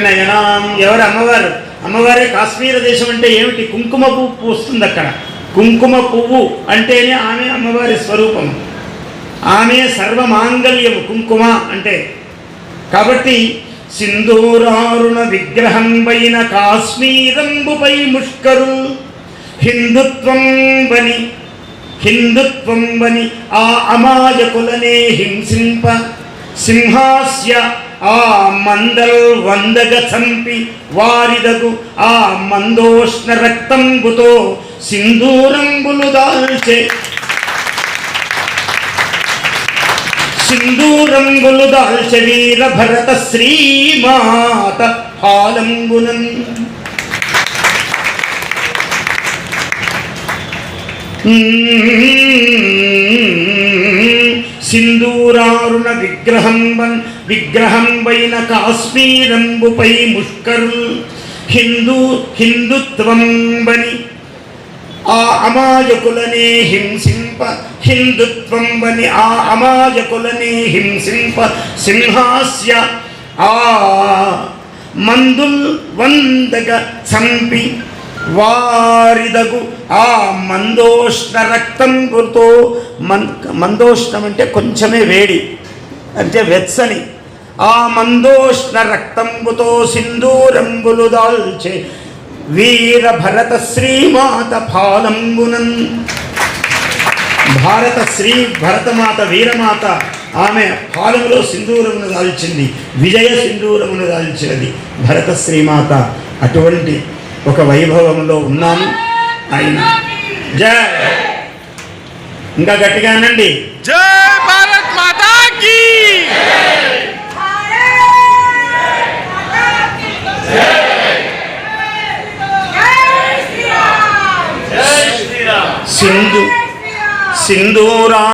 జనాం ఎవరు అమ్మవారు? అమ్మవారే కాశ్మీర దేశం అంటే ఏమిటి? కుంకుమ పువ్వు పూస్తుంది అక్కడ. కుంకుమ పువ్వు అంటేనే ఆమె అమ్మవారి స్వరూపం. ఆమె సర్వమాంగల్యము కుంకుమ అంటే. కాబట్టి సింధూరారుణ విగ్రహం పైన కాశ్మీరంబుపై ముష్కరు. హిందుత్వం బని హిందుత్వం బని ఆ అమాయకులనే హింసింప. సింహాస్య ఆ మందల్ వందగ చంపి వారిదగు ఆ మందోష్ణ రక్తంబుతో సింధూరంబులు దాల్చే సింధూరంబులు దాల్చ వీర భరత శ్రీమాత హాలంబునం Mm-hmm. సింధూరారుణ విగ్రహం వన్ విగ్రహం పైన కాశ్మీరంబుపై ముష్కరుల్ హిందూ హిందుత్వంబని ఆ అమాయకులనే హింసింప హిందుత్వం బని. ఆ అమాయకులనే హింసింప సింహాస్య. ఆ మందుల్ వందగ చంపి వారిదగు ఆ మందోష్ణ రక్తంతో మన్ మందోష్ణం అంటే కొంచెమే వేడి అంటే వెచ్చని. ఆ మందోష్ణ రక్తంబుతో సింధూరంగులు దాల్చే వీర భరత శ్రీమాత పాలంబునన్ భారత శ్రీ భరతమాత వీరమాత ఆమె పాలములో సింధూరమును దాల్చింది. విజయ సింధూరమును దాల్చినది భరత శ్రీమాత. అటువంటి ఒక వైభవంలో ఉన్నాము. ఆయన. జై. ఇంకా గట్టిగా అనండి. జై భారత్ మాతాకి సింధు. సింధూరా